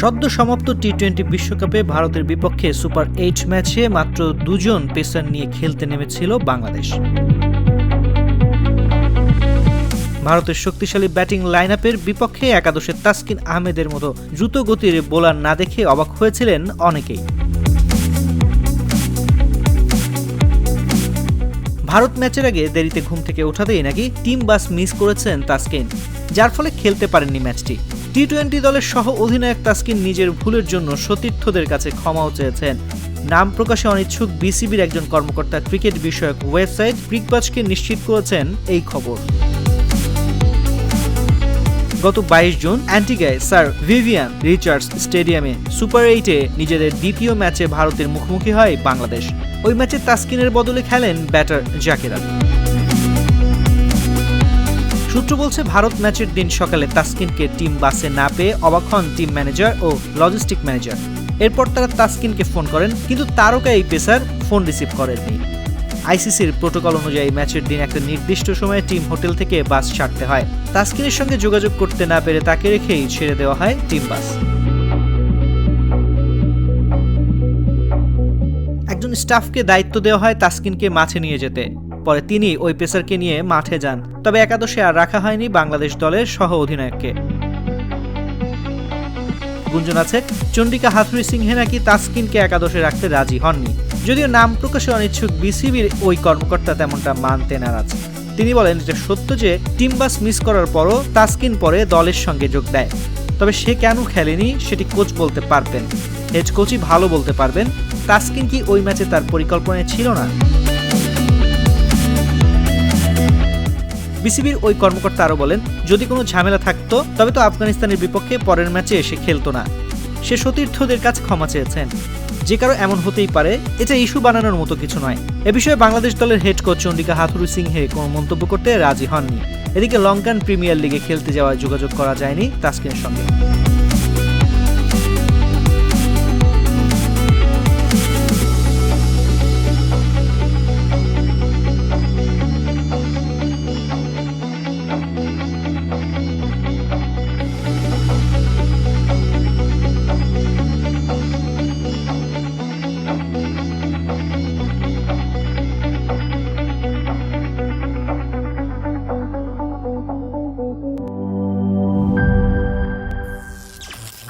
সদ্য সমাপ্ত T twenty বিশ্বকাপে ভারতের বিপক্ষে সুপার এইট ম্যাচে মাত্র দুজন পেসার নিয়ে খেলতে নেমেছিল বাংলাদেশ। ভারতের শক্তিশালী ব্যাটিং লাইন আপের বিপক্ষে একাদশে তাসকিন আহমেদের মতো দ্রুত গতির বোলার না দেখে অবাক হয়েছিলেন অনেকেই। ভারত ম্যাচের আগে দেরিতে ঘুম থেকে ওঠাতেই নাকি টিম বাস মিস করেছেন তাসকিন, যার ফলে খেলতে পারেননি ম্যাচটি। টি টোয়েন্টি দলের সহ অধিনায়ক তাসকিন নিজের ভুলের জন্য সতীর্থদের কাছে ক্ষমাও চেয়েছেন। নাম প্রকাশে অনিচ্ছুক বিসিবির একজন কর্মকর্তা ক্রিকেট বিষয়ক ওয়েবসাইট ক্রিকবাজকে নিশ্চিত করেছেন এই খবর। গত বাইশ জুন অ্যান্টিগায় স্যার ভিভিয়ান রিচার্ডস স্টেডিয়ামে সুপার এইটে নিজেদের দ্বিতীয় ম্যাচে ভারতের মুখোমুখি হয় বাংলাদেশ। ওই ম্যাচে তাসকিনের বদলে খেলেন ব্যাটার জাকির। সূত্র বলছে, ভারত ম্যাচের দিন সকালে তাসকিনকে টিম বাসে না পেয়ে অবাক হন টিম ম্যানেজার ও লজিস্টিক ম্যানেজার। এরপর তারা তাসকিনকে ফোন করেন, কিন্তু তারকা এই পেসার ফোন রিসিভ করেননি। আইসিসির প্রোটোকল অনুযায়ী ম্যাচের দিন একটা নির্দিষ্ট সময়ে টিম হোটেল থেকে বাস ছাড়তে হয়। তাসকিনের সঙ্গে যোগাযোগ করতে না পেরে তাকে রেখেই ছেড়ে দেওয়া হয় টিম বাস। একজন স্টাফকে দায়িত্ব দেওয়া হয় তাসকিনকে মাঠে নিয়ে যেতে। পরে তিনি ওই পেসারকে নিয়ে মাঠে যান। তবে একাদশে আর রাখা হয়নি বাংলাদেশ দলের সহ অধিনায়ককে। গুঞ্জন আছে, চন্ডিকা হাথুরি সিংহে নাকি তাসকিনকে একাদশে রাখতে রাজি হননি। যদিও নাম প্রকাশে অনিচ্ছুক বিসিবির ওই কর্মকর্তা তেমনটা মানতে নারাজ। তিনি বলেন এটা সত্য যে টিম বাস মিস করার পরও তাসকিন পরে দলের সঙ্গে যোগ দেয়। তবে সে কেন খেলেনি সেটি কোচ বলতে পারবেন। হেড কোচই ভালো বলতে পারবেন, তাসকিন কি ওই ম্যাচে তার পরিকল্পনায় ছিল না? বিসিবির ওই কর্মকর্তা আরও বলেন, যদি কোনো ঝামেলা থাকতো, তবে তো আফগানিস্তানের বিপক্ষে পরের ম্যাচে এসে খেলতো না। সে সতীর্থদের কাছে ক্ষমা চেয়েছেন। যে কারও এমন হতেই পারে, এটা ইস্যু বানানোর মতো কিছু নয়। এ বিষয়ে বাংলাদেশ দলের হেড কোচ চন্ডিকা হাথুরু সিংহে কোনো মন্তব্য করতে রাজি হননি। এদিকে লঙ্কান প্রিমিয়ার লিগে খেলতে যাওয়ার যোগাযোগ করা যায়নি তাসকিনের সঙ্গে।